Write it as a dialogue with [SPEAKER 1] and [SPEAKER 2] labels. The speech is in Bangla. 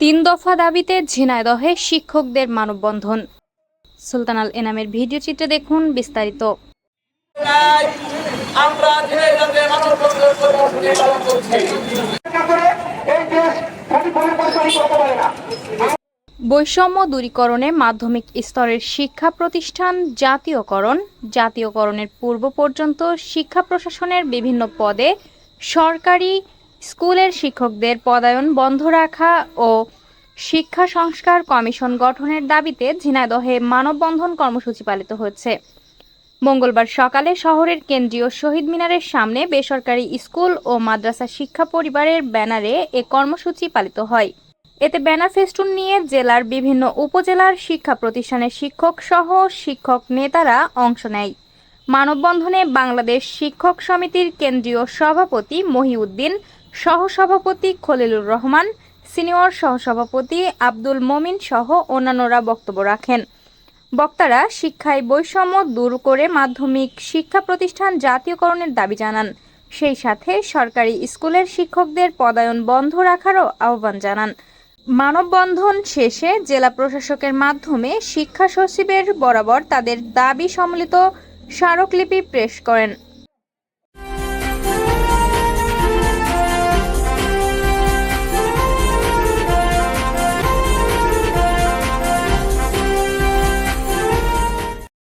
[SPEAKER 1] তিন দফা দাবিতে ঝিনাইদহে শিক্ষকদের মানববন্ধন। সুলতানাল এনামের ভিডিও চিত্রে দেখুন বিস্তারিত।
[SPEAKER 2] আমরা
[SPEAKER 1] বৈষম্য দূরীকরণে মাধ্যমিক স্তরের শিক্ষা প্রতিষ্ঠান জাতীয়করণ জাতীয়করণের পূর্ব পর্যন্ত শিক্ষা প্রশাসনের বিভিন্ন পদে সরকারি স্কুলের শিক্ষকদের পদায়ন বন্ধ রাখা ও শিক্ষা সংস্কার কমিশন গঠনের দাবিতে ঝিনাইদহে মানববন্ধন কর্মসূচি পালিত হয়েছে মঙ্গলবার সকালে শহরের কেন্দ্রীয় শহীদ মিনারের সামনে বেসরকারি স্কুল ও মাদ্রাসা শিক্ষা পরিবারের ব্যানারে এ কর্মসূচি পালিত হয়। এতে ব্যানার ফেস্টুন নিয়ে জেলার বিভিন্ন উপজেলার শিক্ষা প্রতিষ্ঠানের শিক্ষক সহ শিক্ষক নেতারা অংশ নেয়। মানববন্ধনে বাংলাদেশ শিক্ষক সমিতির কেন্দ্রীয় সভাপতি মহিউদ্দিন সহসভাপতি খলিলুর রহমান, সিনিয়র সহসভাপতি আব্দুল মমিন সহ অন্যান্যরা বক্তব্য রাখেন। বক্তারা শিক্ষায় বৈষম্য দূর করে মাধ্যমিক শিক্ষা প্রতিষ্ঠান জাতীয়করণের দাবি জানান। সেই সাথে সরকারি স্কুলের শিক্ষকদের পদায়ন বন্ধ রাখারও আহ্বান জানান। মানববন্ধন শেষে জেলা প্রশাসকের মাধ্যমে শিক্ষা সচিবের বরাবর তাদের দাবি সম্মিলিত স্মারকলিপি পেশ করেন।